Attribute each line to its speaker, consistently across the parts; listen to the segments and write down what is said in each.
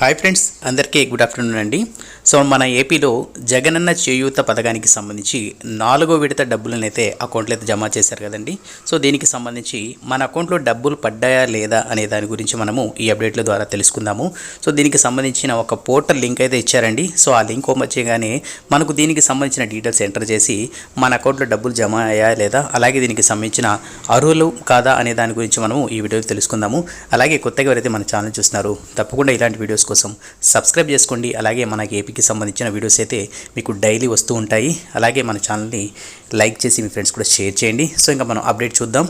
Speaker 1: Hi friends అందరికీ good afternoon అండి. So మన ఏపీలో జగనన్న చేయూత పథకానికి సంబంధించి నాలుగో విడత డబ్బులను అయితే అకౌంట్లో అయితే జమ చేశారు కదండి. సో దీనికి సంబంధించి మన అకౌంట్లో డబ్బులు పడ్డాయా లేదా అనే దాని గురించి మనము ఈ అప్డేట్ల ద్వారా తెలుసుకుందాము. సో దీనికి సంబంధించిన ఒక పోర్టల్ లింక్ అయితే ఇచ్చారండి. సో ఆ లింక్ ఓపెన్ మనకు దీనికి సంబంధించిన డీటెయిల్స్ ఎంటర్ చేసి మన అకౌంట్లో డబ్బులు జమ అయ్యా లేదా అలాగే దీనికి సంబంధించిన అర్హులు కాదా అనే దాని గురించి మనము ఈ వీడియోలో తెలుసుకుందాము. అలాగే కొత్తగా ఎవరైతే మన ఛానల్ చూస్తున్నారు తప్పకుండా ఇలాంటి వీడియోస్ కోసం సబ్స్క్రైబ్ చేసుకోండి. అలాగే మనకి ఏపీకి సంబంధించిన వీడియోస్ అయితే మీకు డైలీ వస్తూ ఉంటాయి. అలాగే మన ఛానల్ని లైక్ చేసి మీ ఫ్రెండ్స్ కూడా షేర్ చేయండి. సో ఇంకా మనం అప్డేట్ చూద్దాం.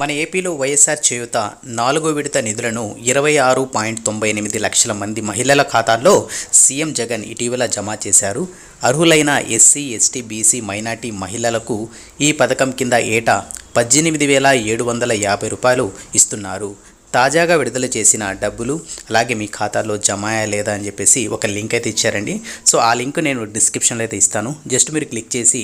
Speaker 1: మన ఏపీలో వైఎస్ఆర్ చేయుత నాలుగో విడత నిధులను ఇరవై ఆరు పాయింట్ తొంభై ఎనిమిది లక్షల మంది మహిళల ఖాతాల్లో సీఎం జగన్ ఇటీవల జమ చేశారు. అర్హులైన ఎస్సీ ఎస్టీ బీసీ మైనార్టీ మహిళలకు ఈ పథకం కింద ఏటా పద్దెనిమిది వేల ఏడు వందల యాభై రూపాయలు ఇస్తున్నారు. తాజాగా విడుదల చేసిన డబ్బులు అలాగే మీ ఖాతాలో జమ లేదా అని చెప్పేసి ఒక లింక్ అయితే ఇచ్చారండి. సో ఆ లింక్ నేను డిస్క్రిప్షన్లో అయితే ఇస్తాను. జస్ట్ మీరు క్లిక్ చేసి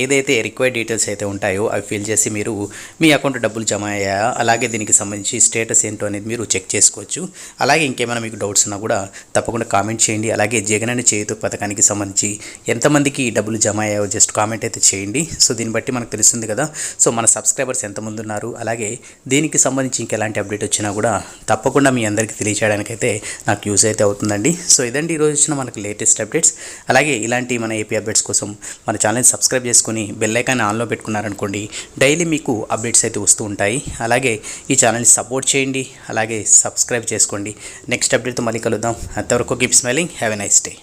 Speaker 1: ఏదైతే రిక్వైర్డ్ డీటెయిల్స్ అయితే ఉంటాయో అవి ఫిల్ చేసి మీరు మీ అకౌంట్ డబ్బులు జమ అయ్యాయా అలాగే దీనికి సంబంధించి స్టేటస్ ఏంటో అనేది మీరు చెక్ చేసుకోవచ్చు. అలాగే ఇంకేమైనా మీకు డౌట్స్ ఉన్నా కూడా తప్పకుండా కామెంట్ చేయండి. అలాగే జగనన్న చేయుత పథకానికి సంబంధించి ఎంతమందికి డబ్బులు జమ అయ్యాయో జస్ట్ కామెంట్ అయితే చేయండి. సో దీన్ని బట్టి మనకు తెలుస్తుంది కదా. సో మన సబ్స్క్రైబర్స్ ఎంతమంది ఉన్నారు? అలాగే దీనికి సంబంధించి ఇంకెలాంటి అప్డేట్ వచ్చినా కూడా తప్పకుండా మీ అందరికీ తెలియచేయడానికైతే నాకు యూస్ అయితే అవుతుందండి. సో ఇదండి ఈరోజు వచ్చిన మనకు లేటెస్ట్ అప్డేట్స్. అలాగే ఇలాంటి మన ఏపీ అప్డేట్స్ కోసం మన ఛానల్ని సబ్స్క్రైబ్ చేసుకుని బెల్ ఐకాన్ ఆన్లో పెట్టుకున్నారనుకోండి డైలీ మీకు అప్డేట్స్ అయితే వస్తూ ఉంటాయి. అలాగే ఈ ఛానల్ని సపోర్ట్ చేయండి అలాగే సబ్స్క్రైబ్ చేసుకోండి. నెక్స్ట్ అప్డేట్తో మళ్ళీ కలుద్దాం. అంతవరకు keep smiling have a nice day.